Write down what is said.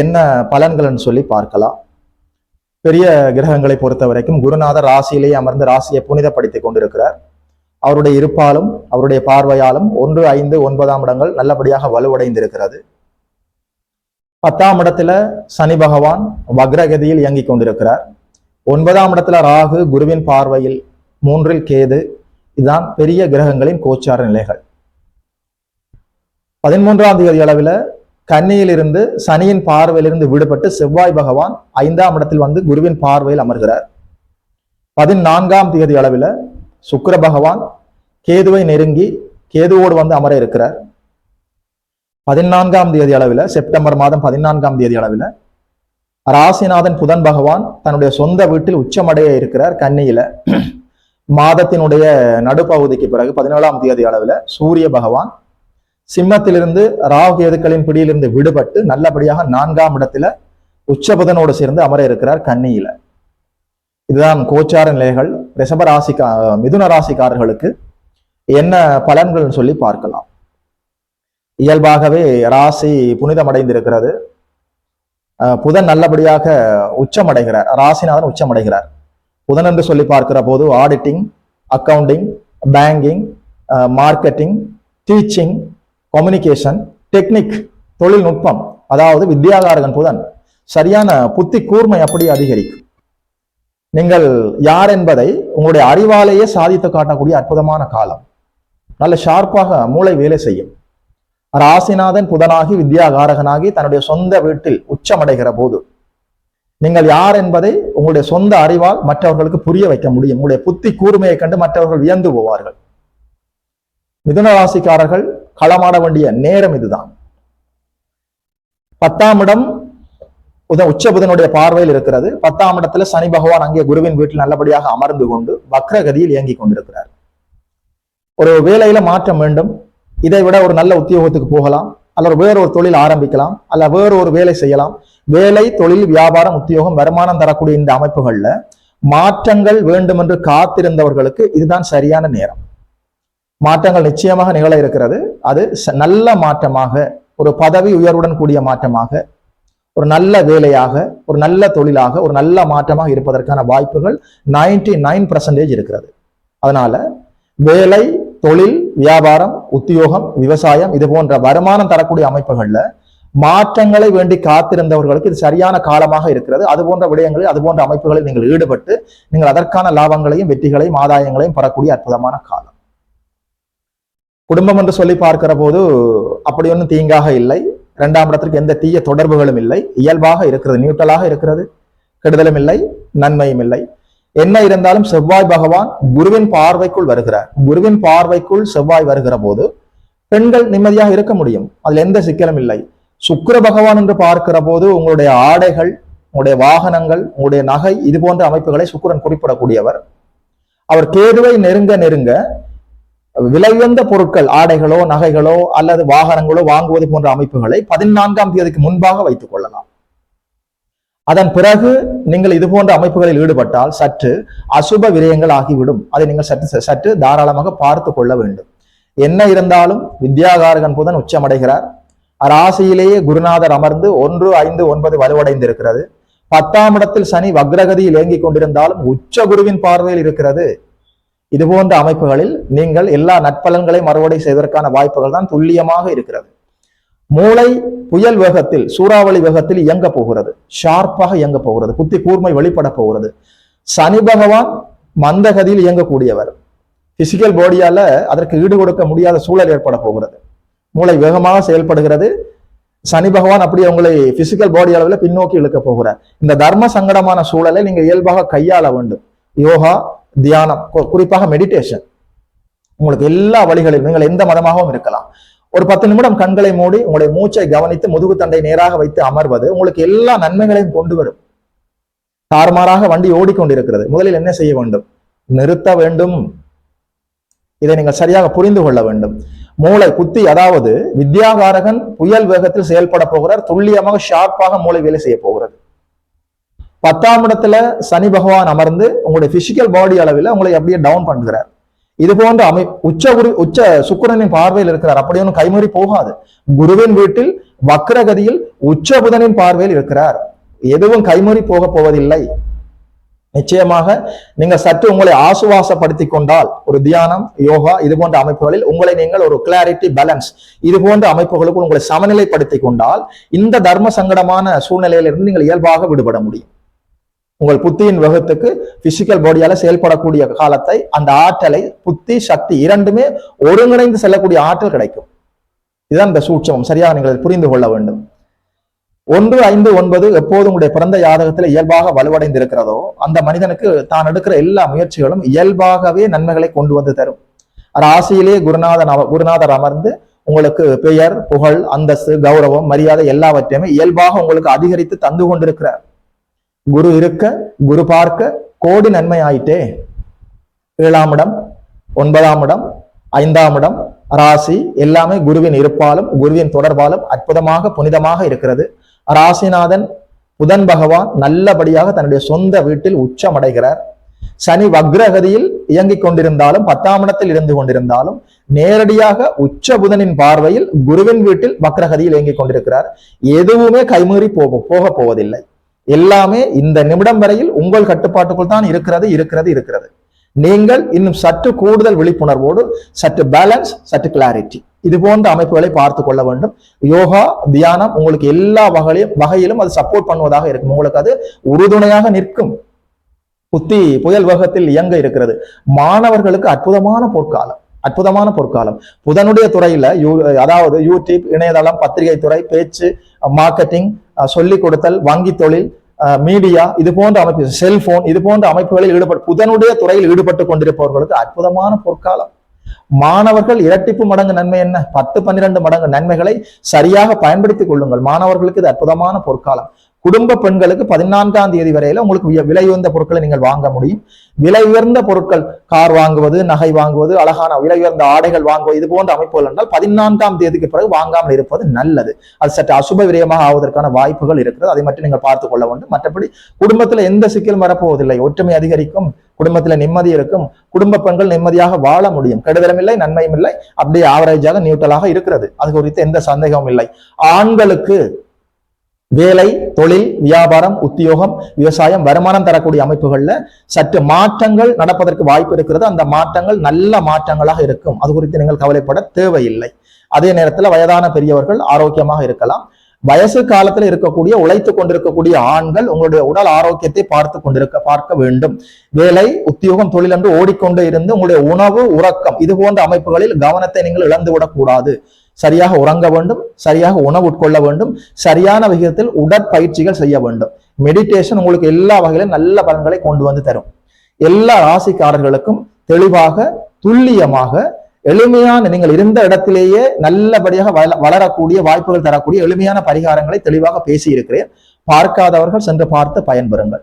என்ன பலன்கள்னு சொல்லி பார்க்கலாம். பெரிய கிரகங்களை பொறுத்த வரைக்கும் குருநாதர் ராசியிலேயே அமர்ந்து ராசியை புனிதப்படுத்தி கொண்டிருக்கிறார். அவருடைய இருப்பாலும் அவருடைய பார்வையாலும் ஒன்று ஐந்து ஒன்பதாம் இடங்கள் நல்லபடியாக வலுவடைந்திருக்கிறது. பத்தாம் இடத்துல சனி பகவான் வக்ரகதியில் இயங்கிக் கொண்டிருக்கிறார். ஒன்பதாம் இடத்துல ராகு குருவின் பார்வையில் மூன்றில் கேது. இதுதான் பெரிய கிரகங்களின் கோச்சார நிலைகள். பதிமூன்றாம் தேதி அளவில் கன்னியிலிருந்து சனியின் பார்வையிலிருந்து விடுபட்டு செவ்வாய் பகவான் ஐந்தாம் இடத்தில் வந்து குருவின் பார்வையில் அமர்கிறார். பதினான்காம் தேதி அளவில் சுக்கர பகவான் கேதுவை நெருங்கி கேதுவோடு வந்து அமர இருக்கிறார். பதினான்காம் தேதி அளவில் செப்டம்பர் மாதம் பதினான்காம் தேதி அளவில் ராசிநாதன் புதன் பகவான் தன்னுடைய சொந்த வீட்டில் உச்சமடைய இருக்கிறார் கன்னியில. மாதத்தினுடைய நடுப்பகுதிக்கு பிறகு பதினேழாம் தேதி அளவில் சூரிய பகவான் சிம்மத்திலிருந்து ராகு கேதுக்களின் பிடியிலிருந்து விடுபட்டு நல்லபடியாக நான்காம் இடத்துல உச்சபுதனோடு சேர்ந்து அமர இருக்கிறார் கன்னியில. இதுதான் கோச்சார நிலைகள். ரிஷப ராசிக்கா மிதுன ராசிக்காரர்களுக்கு என்ன பலன்கள்னு சொல்லி பார்க்கலாம். இயல்பாகவே ராசி புனிதமடைந்திருக்கிறது. புதன் நல்லபடியாக உச்சமடைகிறார். ராசிநாதன் உச்சமடைகிறார். புதன் என்று சொல்லி பார்க்கிற போது auditing accounting banking marketing teaching communication technique தொழில்நுட்பம் அதாவது வித்யாகாரகன் புதன் சரியான புத்தி கூர்மை அப்படி அதிகரிக்கும். நீங்கள் யார் என்பதை உங்களுடைய அறிவாலேயே சாதித்து காட்டக்கூடிய அற்புதமான காலம். நல்ல ஷார்ப்பாக மூளை வேலை செய்யும். ராசிநாதன் புதனாகி வித்யாகாரகனாகி தன்னுடைய சொந்த வீட்டில் உச்சமடைகிற போது நீங்கள் யார் என்பதை உங்களுடைய சொந்த அறிவால் மற்றவர்களுக்கு புரிய வைக்க முடியும். உங்களுடைய புத்தி கூர்மையை கண்டு மற்றவர்கள் வியந்து போவார்கள். மிதுன ராசிக்காரர்கள் களமாட வேண்டிய நேரம் இதுதான். பத்தாம் இடம் உத உச்ச புதனுடைய பார்வையில் இருக்கிறது. பத்தாம் இடத்துல சனி பகவான் அங்கே குருவின் வீட்டில் நல்லபடியாக அமர்ந்து கொண்டு வக்ரகதியில் இயங்கிக் கொண்டிருக்கிறார். ஒரு வேலையில மாற்றம் வேண்டும். இதை விட ஒரு நல்ல உத்தியோகத்துக்கு போகலாம். அல்லது வேற ஒரு தொழில் ஆரம்பிக்கலாம். அல்ல வேற ஒரு வேலை செய்யலாம். வேலை தொழில் வியாபாரம் உத்தியோகம் வருமானம் தரக்கூடிய இந்த அமைப்புகள்ல மாற்றங்கள் வேண்டும் என்று காத்திருந்தவர்களுக்கு இதுதான் சரியான நேரம். மாற்றங்கள் நிச்சயமாக நிகழ இருக்கிறது. அது ச- நல்ல மாற்றமாக ஒரு பதவி உயர்வுடன் கூடிய மாற்றமாக ஒரு நல்ல வேலையாக ஒரு நல்ல தொழிலாக ஒரு நல்ல மாற்றமாக இருப்பதற்கான வாய்ப்புகள் நைன்டி நைன் பர்சன்டேஜ் இருக்கிறது. அதனால வேலை தொழில் வியாபாரம் உத்தியோகம் விவசாயம் இது போன்ற வருமானம் தரக்கூடிய அமைப்புகள்ல மாற்றங்களை வேண்டி காத்திருந்தவர்களுக்கு இது சரியான காலமாக இருக்கிறது. அது போன்ற விடயங்களில் அது போன்ற அமைப்புகளில் நீங்கள் ஈடுபட்டு நீங்கள் அதற்கான லாபங்களையும் வெற்றிகளையும் ஆதாயங்களையும் பெறக்கூடிய அற்புதமான காலம். குடும்பம் என்று சொல்லி பார்க்கிற போது அப்படி ஒன்றும் தீங்காக இல்லை. இரண்டாம் இடத்திற்கு எந்த தீய தொடர்புகளும் இல்லை. இயல்பாக இருக்கிறது நியூட்ரலாக இருக்கிறது. கெடுதலும் இல்லை நன்மையும் இல்லை. என்ன இருந்தாலும் செவ்வாய் பகவான் குருவின் பார்வைக்குள் வருகிறார். குருவின் பார்வைக்குள் செவ்வாய் வருகிற போது பெண்கள் நிம்மதியாக இருக்க முடியும். அதில் எந்த சிக்கலும் இல்லை. சுக்கர பகவான் என்று பார்க்கிற போது உங்களுடைய ஆடைகள் உங்களுடைய வாகனங்கள் உங்களுடைய நகை இது போன்ற அமைப்புகளை சுக்கிரன் குறிப்பிடக்கூடியவர். அவர் கேதுவை நெருங்க நெருங்க விலையுயர்ந்த பொருட்கள் ஆடைகளோ நகைகளோ அல்லது வாகனங்களோ வாங்குவது போன்ற அமைப்புகளை பதினான்காம் தேதிக்கு முன்பாக வைத்துக் கொள்ளலாம். அதன் பிறகு நீங்கள் இது போன்ற அமைப்புகளில் ஈடுபட்டால் சற்று அசுப விரயங்கள் ஆகிவிடும். அதை நீங்கள் சற்று சற்று தாராளமாக பார்த்து கொள்ள வேண்டும். என்ன இருந்தாலும் வித்யாகாரகன் புதன் உச்சமடைகிறார். ராசியிலேயே குருநாதர் அமர்ந்து ஒன்று ஐந்து ஒன்பது வலுவடைந்திருக்கிறது. பத்தாம் இடத்தில் சனி வக்ரகதியில் இயங்கிக் கொண்டிருந்தாலும் உச்ச குருவின் பார்வையில் இருக்கிறது. இது போன்ற அமைப்புகளில் நீங்கள் எல்லா நற்பலன்களையும் அறுவடை செய்வதற்கான வாய்ப்புகள் தான் துல்லியமாக இருக்கிறது. மூளை புயல் வேகத்தில் சூறாவளி வேகத்தில் இயங்க போகிறது. ஷார்ப்பாக இயங்க போகிறது. புத்தி கூர்மை வெளிப்பட போகிறது. சனி பகவான் மந்தகதியில் இயங்கக்கூடியவர். பிசிக்கல் பாடியால அதற்கு ஈடு கொடுக்க முடியாத சூழல் ஏற்பட போகிறது. மூளை வேகமாக செயல்படுகிறது. சனி பகவான் அப்படி உங்களை பிசிக்கல் பாடி அளவில் பின்னோக்கி இழுக்க போகிறார். இந்த தர்ம சங்கடமான சூழலை நீங்க இயல்பாக கையாள வேண்டும். யோகா தியானம் குறிப்பாக மெடிடேஷன் உங்களுக்கு எல்லா வழிகளிலும் நீங்கள் எந்த மதமாகவும் இருக்கலாம். ஒரு பத்து நிமிடம் கண்களை மூடி உங்களுடைய மூச்சை கவனித்து முதுகு தண்டை நேராக வைத்து அமர்வது உங்களுக்கு எல்லா நன்மைகளையும் கொண்டு வரும். தாறுமாறாக வண்டி ஓடிக்கொண்டிருக்கிறது. முதலில் என்ன செய்ய வேண்டும்? நிறுத்த வேண்டும். இதை நீங்கள் சரியாக புரிந்து கொள்ள வேண்டும். மூளை குத்தி அதாவது வித்யாகாரகன் புயல் வேகத்தில் செயல்பட போகிறார். துல்லியமாக ஷார்ப்பாக மூளை வேலை செய்ய போகிறது. பத்தாம் இடத்துல சனி பகவான் அமர்ந்து உங்களுடைய பிசிக்கல் பாடி அளவில் உங்களை அப்படியே டவுன் பண்ணுகிறார். இது போன்ற அமை உச்ச குரு உச்ச சுக்கிரனின் பார்வையில் இருக்கிறார். அப்படி ஒன்றும் கைமுறி போகாது. குருவின் வீட்டில் வக்ரகதியில் உச்ச புதனின் பார்வையில் இருக்கிறார். எதுவும் கைமுறி போக போவதில்லை. நிச்சயமாக நீங்கள் சற்று உங்களை ஆசுவாசப்படுத்தி கொண்டால் ஒரு தியானம் யோகா இது போன்ற அமைப்புகளில் உங்களை நீங்கள் ஒரு கிளாரிட்டி பேலன்ஸ் இது போன்ற அமைப்புகளுக்கு உங்களை சமநிலைப்படுத்தி கொண்டால் இந்த தர்ம சங்கடமான சூழ்நிலையிலிருந்து நீங்கள் இயல்பாக விடுபட முடியும். உங்கள் புத்தியின் வகுத்துக்கு பிசிக்கல் பாடியால செயல்படக்கூடிய காலத்தை அந்த ஆற்றலை புத்தி சக்தி இரண்டுமே ஒருங்கிணைந்து செல்லக்கூடிய ஆற்றல் கிடைக்கும். இதுதான் இந்த சூட்சமம். சரியாக நீங்கள் புரிந்து கொள்ள வேண்டும். ஒன்று ஐந்து ஒன்பது எப்போது உங்களுடைய பிறந்த ஜாதகத்தில் இயல்பாக வலுவடைந்து இருக்கிறதோ அந்த மனிதனுக்கு தான் எடுக்கிற எல்லா முயற்சிகளும் இயல்பாகவே நன்மைகளை கொண்டு வந்து தரும். ராசியிலே குருநாதன் குருநாதர் அமர்ந்து உங்களுக்கு பெயர் புகழ் அந்தஸ்து கௌரவம் மரியாதை எல்லாவற்றையுமே இயல்பாக உங்களுக்கு அதிகரித்து தந்து கொண்டிருக்கிறார். குரு இருக்க குரு பார்க்க கோடி நன்மை ஆயிட்டே ஏழாம் இடம் ஒன்பதாம் இடம் ஐந்தாம் இடம் ராசி எல்லாமே குருவின் இருப்பாலும் குருவின் தொடர்பாலும் அற்புதமாக புனிதமாக இருக்கிறது. ராசிநாதன் புதன் பகவான் நல்லபடியாக தன்னுடைய சொந்த வீட்டில் உச்சமடைகிறார். சனி வக்ரகதியில் இயங்கிக் கொண்டிருந்தாலும் பத்தாம் இடத்தில் இருந்து கொண்டிருந்தாலும் நேரடியாக உச்ச புதனின் பார்வையில் குருவின் வீட்டில் வக்ரகதியில் இயங்கிக் கொண்டிருக்கிறார். எதுவுமே கைமீறி போக போக போவதில்லை. எல்லாமே இந்த நிமிடம் வரையில் உங்கள் கட்டுப்பாட்டுக்குள் தான் இருக்கிறது இருக்கிறது இருக்கிறது. நீங்கள் இன்னும் சற்று கூடுதல் விழிப்புணர்வோடு சற்று பேலன்ஸ் சற்று கிளாரிட்டி இது போன்ற அமைப்புகளை பார்த்து கொள்ள வேண்டும். யோகா தியானம் உங்களுக்கு எல்லா வகையிலும் வகையிலும் அது சப்போர்ட் பண்ணுவதாக இருக்கும். உங்களுக்கு அது உறுதுணையாக நிற்கும். புத்தி புயல் வேகத்தில் இயங்க இருக்கிறது. மாணவர்களுக்கு அற்புதமான பொற்காலம் அற்புதமான பொற்காலம். புதனுடைய துறையில யூ அதாவது யூடியூப் இணையதளம் பத்திரிகை துறை பேச்சு மார்க்கெட்டிங் சொல்லிக் கொடுத்தல் வங்கி தொழில் மீடியா இது போன்ற அமைப்பு செல்போன் இது போன்ற அமைப்புகளில் ஈடுபட்டு புதனுடைய துறையில் ஈடுபட்டு கொண்டிருப்பவர்களுக்கு அற்புதமான பொற்காலம். மாணவர்கள் இரட்டிப்பு மடங்கு நன்மை என்ன? பத்து பன்னிரண்டு மடங்கு நன்மைகளை சரியாக பயன்படுத்திக் கொள்ளுங்கள். மாணவர்களுக்கு இது அற்புதமான பொற்காலம். குடும்ப பெண்களுக்கு பதினான்காம் தேதி வரையில உங்களுக்கு விலை உயர்ந்த பொருட்களை நீங்கள் வாங்க முடியும். விலை உயர்ந்த பொருட்கள் கார் வாங்குவது நகை வாங்குவது அழகான விலை உயர்ந்த ஆடைகள் வாங்குவது இது போன்ற அமைப்புகள் என்றால் பதினான்காம் தேதிக்கு பிறகு வாங்காமல் இருப்பது நல்லது. அது சற்று அசுப விரயமாக ஆவதற்கான வாய்ப்புகள் இருக்கிறது. அதை மட்டும் நீங்கள் பார்த்துக் கொள்ள வேண்டும். மற்றபடி குடும்பத்துல எந்த சிக்கலும் வரப்போவதில்லை. ஒற்றுமை அதிகரிக்கும் குடும்பத்துல நிம்மதி இருக்கும் குடும்ப பெண்கள் நிம்மதியாக வாழ முடியும். கெடுதலும் இல்லை நன்மையும் இல்லை. அப்படியே ஆவரேஜாக நியூட்ரலாக இருக்கிறது. அது குறித்து எந்த சந்தேகமும் இல்லை. ஆண்களுக்கு வேலை தொழில் வியாபாரம் உத்தியோகம் விவசாயம் வருமானம் தரக்கூடிய அமைப்புகள்ல சற்று மாற்றங்கள் நடப்பதற்கு வாய்ப்பு இருக்கிறது. அந்த மாற்றங்கள் நல்ல மாற்றங்களாக இருக்கும். அது குறித்து நீங்கள் கவலைப்பட தேவையில்லை. அதே நேரத்துல வயதான பெரியவர்கள் ஆரோக்கியமாக இருக்கலாம். வயசு காலத்துல இருக்கக்கூடிய உழைத்து கொண்டிருக்கக்கூடிய ஆண்கள் உங்களுடைய உடல் ஆரோக்கியத்தை பார்த்து கொண்டிருக்க பார்க்க வேண்டும். வேலை உத்தியோகம் தொழில் என்று ஓடிக்கொண்டே இருந்து உங்களுடைய உணவு உறக்கம் இது போன்ற அமைப்புகளில் கவனத்தை நீங்கள் இழந்து விடக்கூடாது சரியாக உறங்க வேண்டும் சரியாக உணவு உட்கொள்ள வேண்டும் சரியான விகிதத்தில் உடற்பயிற்சிகள் செய்ய வேண்டும். மெடிடேஷன் உங்களுக்கு எல்லா வகையிலும் நல்ல பலன்களை கொண்டு வந்து தரும். எல்லா ராசிக்காரர்களுக்கும் தெளிவாக துல்லியமாக எளிமையான நீங்கள் இருந்த இடத்திலேயே நல்லபடியாக வள- வளரக்கூடிய வாய்ப்புகள் தரக்கூடிய எளிமையான பரிகாரங்களை தெளிவாக பேசி இருக்கிறேன் பார்க்காதவர்கள் சென்று பார்த்து பயன்பெறுங்கள்.